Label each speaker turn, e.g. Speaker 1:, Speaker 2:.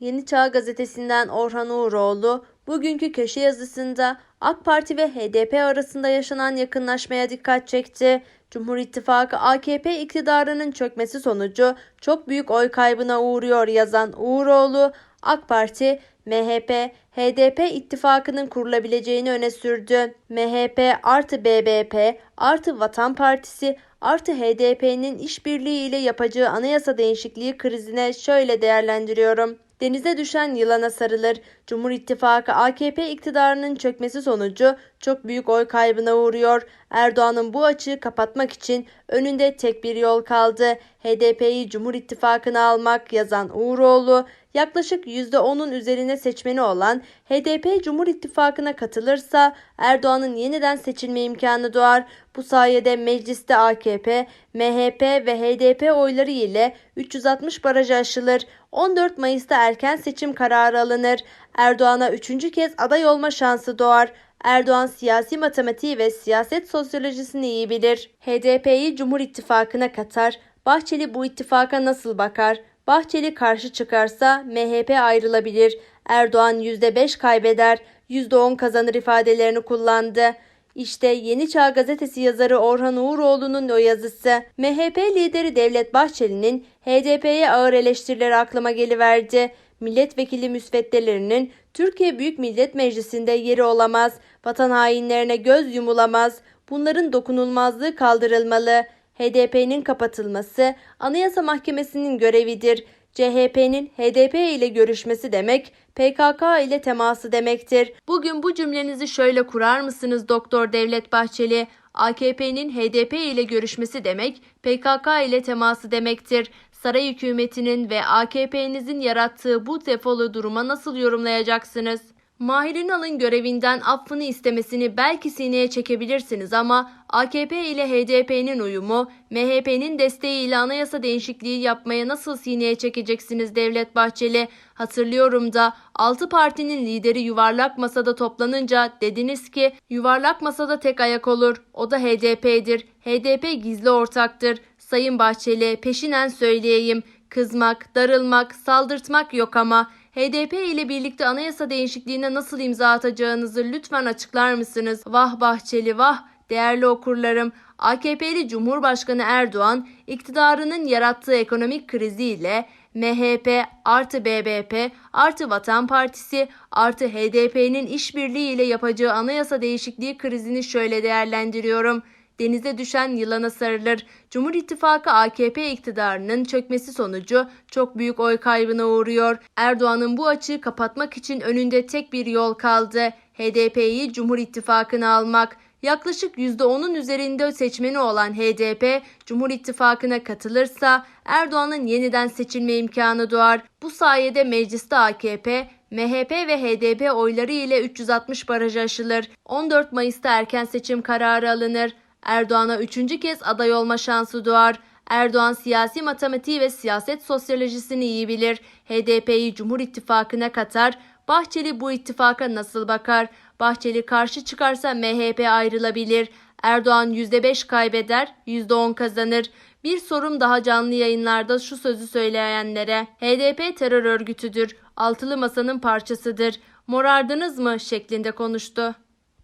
Speaker 1: Yeni Çağ Gazetesi'nden Orhan Uğuroğlu, bugünkü köşe yazısında AK Parti ve HDP arasında yaşanan yakınlaşmaya dikkat çekti. Cumhur İttifakı AKP iktidarının çökmesi sonucu çok büyük oy kaybına uğruyor yazan Uğuroğlu, AK Parti, MHP, HDP ittifakının kurulabileceğini öne sürdü. MHP artı BBP artı Vatan Partisi artı HDP'nin işbirliği ile yapacağı anayasa değişikliği krizine şöyle değerlendiriyorum. Denize düşen yılana sarılır. Cumhur İttifakı AKP iktidarının çökmesi sonucu çok büyük oy kaybına uğruyor. Erdoğan'ın bu açığı kapatmak için önünde tek bir yol kaldı. HDP'yi Cumhur İttifakı'na almak yazan Uğuroğlu, yaklaşık %10'un üzerine seçmeni olan HDP Cumhur İttifakı'na katılırsa Erdoğan'ın yeniden seçilme imkanı doğar. Bu sayede mecliste AKP, MHP ve HDP oyları ile 360 barajı aşılır. 14 Mayıs'ta erken seçim kararı alınır. Erdoğan'a üçüncü kez aday olma şansı doğar. Erdoğan siyasi matematiği ve siyaset sosyolojisini iyi bilir. HDP'yi Cumhur İttifakı'na katar. Bahçeli bu ittifaka nasıl bakar? Bahçeli karşı çıkarsa MHP ayrılabilir. Erdoğan %5 kaybeder, %10 kazanır ifadelerini kullandı. İşte Yeni Çağ Gazetesi yazarı Orhan Uğuroğlu'nun o yazısı. MHP lideri Devlet Bahçeli'nin HDP'ye ağır eleştirileri aklıma geliverdi. Milletvekili müsveddelerinin Türkiye Büyük Millet Meclisi'nde yeri olamaz. Vatan hainlerine göz yumulamaz. Bunların dokunulmazlığı kaldırılmalı. HDP'nin kapatılması Anayasa Mahkemesi'nin görevidir. CHP'nin HDP ile görüşmesi demek PKK ile teması demektir. Bugün bu cümlenizi şöyle kurar mısınız Doktor Devlet Bahçeli? AKP'nin HDP ile görüşmesi demek PKK ile teması demektir. Saray hükümetinin ve AKP'nizin yarattığı bu defolu duruma nasıl yorumlayacaksınız? Mahir Ünal'ın görevinden affını istemesini belki sineye çekebilirsiniz ama AKP ile HDP'nin uyumu, MHP'nin desteğiyle anayasa değişikliği yapmaya nasıl sineye çekeceksiniz Devlet Bahçeli? Hatırlıyorum da 6 partinin lideri yuvarlak masada toplanınca dediniz ki yuvarlak masada tek ayak olur. O da HDP'dir. HDP gizli ortaktır. Sayın Bahçeli peşinen söyleyeyim. Kızmak, darılmak, saldırtmak yok ama HDP ile birlikte anayasa değişikliğine nasıl imza atacağınızı lütfen açıklar mısınız? Vah Bahçeli vah değerli okurlarım. AKP'li Cumhurbaşkanı Erdoğan iktidarının yarattığı ekonomik kriziyle MHP artı BBP artı Vatan Partisi artı HDP'nin işbirliği ile yapacağı anayasa değişikliği krizini şöyle değerlendiriyorum. Denize düşen yılana sarılır. Cumhur İttifakı AKP iktidarının çökmesi sonucu çok büyük oy kaybına uğruyor. Erdoğan'ın bu açığı kapatmak için önünde tek bir yol kaldı. HDP'yi Cumhur İttifakı'na almak. Yaklaşık %10'un üzerinde seçmeni olan HDP, Cumhur İttifakı'na katılırsa Erdoğan'ın yeniden seçilme imkanı doğar. Bu sayede mecliste AKP, MHP ve HDP oyları ile 360 barajı aşılır. 14 Mayıs'ta erken seçim kararı alınır. Erdoğan'a üçüncü kez aday olma şansı doğar. Erdoğan siyasi matematiği ve siyaset sosyolojisini iyi bilir. HDP'yi Cumhur İttifakı'na katar. Bahçeli bu ittifaka nasıl bakar? Bahçeli karşı çıkarsa MHP ayrılabilir. Erdoğan %5 kaybeder, %10 kazanır. Bir sorum daha canlı yayınlarda şu sözü söyleyenlere. HDP terör örgütüdür. Altılı masanın parçasıdır. Morardınız mı şeklinde konuştu.